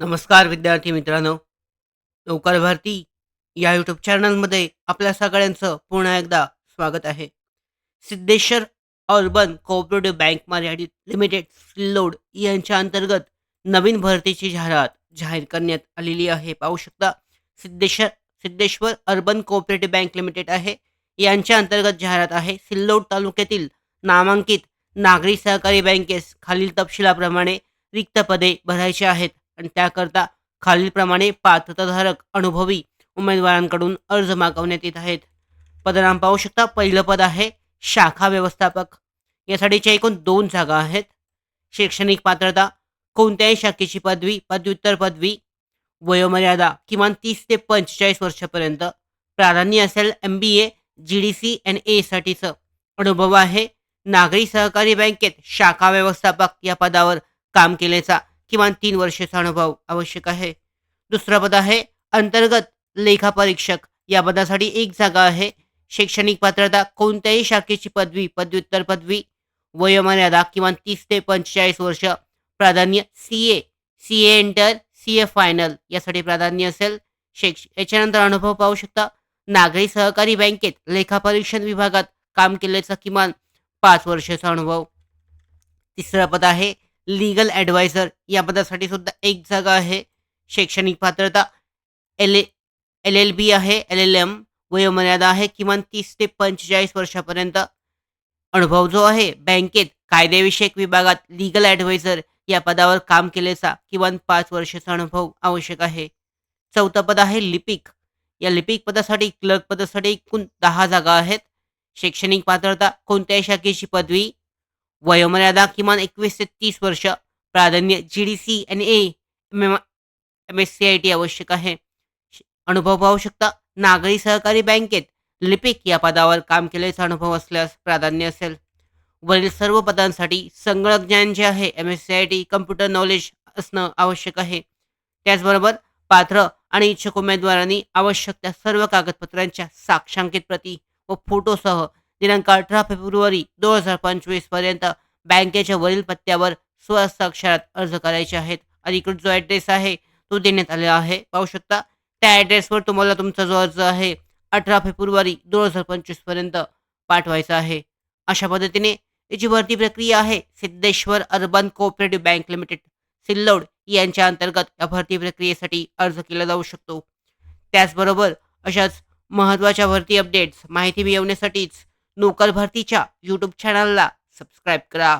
नमस्कार विद्यार्थी मित्रांनो. नौकार भारती या यूट्यूब चॅनलमध्ये आपल्या सगळ्यांचं पुन्हा एकदा स्वागत आहे. सिद्धेश्वर अर्बन कोऑपरेटिव्ह बँक मर्यादित लिमिटेड सिल्लोड यांच्या अंतर्गत नवीन भरतीची जाहिरात जाहीर करण्यात आलेली आहे. पाहू शकता Siddheshwar Siddheshwar urban cooperative bank limited आहे. यांच्या अंतर्गत जाहिरात आहे. सिल्लोड तालुक्यातील नामांकित नागरी सहकारी बँकेस खालील तपशिलाप्रमाणे रिक्त पदे भरायची आहेत. आणि त्याकरता खालीलप्रमाणे पात्रताधारक अनुभवी उमेदवारांकडून अर्ज मागवण्यात येत आहेत. पदनाम पाहू शकता पहिलं पद आहे शाखा व्यवस्थापक. यासाठीच्या एकूण दोन जागा आहेत. शैक्षणिक पात्रता कोणत्याही शाखेची पदवी पदव्युत्तर पदवी वयोमर्यादा किमान तीस ते पंचेचाळीस वर्षापर्यंत. प्राधान्य असेल M B A G D C N एसाठीचं अनुभव आहे नागरी सहकारी बँकेत शाखा व्यवस्थापक या पदावर काम केल्याचा. किमान तीन वर्षाचा अनुभव आवश्यक आहे. दुसरं पद आहे अंतर्गत लेखापरीक्षक. या पदासाठी एक जागा आहे. शैक्षणिक पात्रता कोणत्याही शाखेची पदवी पदव्युत्तर पदवी वयोमर्यादा किमान तीस ते पंचेचाळीस वर्ष. प्राधान्य C A C A inter C A final यासाठी प्राधान्य असेल. शैक्ष याच्यानंतर अनुभव पाहू शकता. नागरी सहकारी बँकेत लेखापरीक्षण विभागात काम केल्याचा किमान पाच वर्षाचा अनुभव. तिसरं पद आहे लीगल ॲडवायझर या पदासाठी सुद्धा एक जागा आहे. शैक्षणिक पात्रता एल एल एल बी आहे एल एल एम वयोमर्यादा आहे किमान तीस ते पंचेचाळीस वर्षापर्यंत. अनुभव जो आहे बँकेत कायदेविषयक विभागात लीगल ॲडवायझर या पदावर काम केल्याचा किमान पाच वर्षाचा अनुभव आवश्यक आहे. चौथं पद आहे लिपिक. या लिपिक पदासाठी क्लर्क पदासाठी एकूण दहा जागा आहेत. शैक्षणिक पात्रता कोणत्याही शाखेची पदवी वयोमर्यादा किमान एकवीस ते तीस वर्ष. प्राधान्य G D C N A M S C I T आवश्यक आहे. श- अनुभव पाहू शकता. नागरी सहकारी बँकेत लिपिक या पदावर काम केल्याचा अनुभव असल्यास प्राधान्य असेल. वरील सर्व पदांसाठी संगणक ज्ञान जे आहे M S C I T computer knowledge असणं आवश्यक आहे. त्याचबरोबर पात्र आणि इच्छुक उमेदवारांनी आवश्यक त्या सर्व कागदपत्रांच्या साक्षांकित प्रती व फोटोसह दिनांक अठरा फेब्रुवारी दोन हजार पंचवीसपर्यंत बँकेच्या वरील पत्त्यावर स्वहस्ताक्षरात अर्ज करायचे आहेत. अधिकृत जो ॲड्रेस आहे तो देण्यात आलेला आहे. पाहू शकता त्या ॲड्रेसवर तुम्हाला तुमचा जो अर्ज आहे अठरा फेब्रुवारी दोन हजार पंचवीसपर्यंत पाठवायचा आहे. अशा पद्धतीने याची भरती प्रक्रिया आहे. Siddheshwar urban cooperative bank limited Sillod यांच्या अंतर्गत या भरती प्रक्रियेसाठी अर्ज केला जाऊ शकतो. त्याचबरोबर अशाच महत्त्वाच्या भरती अपडेट्स माहिती मिळवण्यासाठीच नोकर भरतीच्या यूट्यूब चॅनलला सबस्क्राईब करा.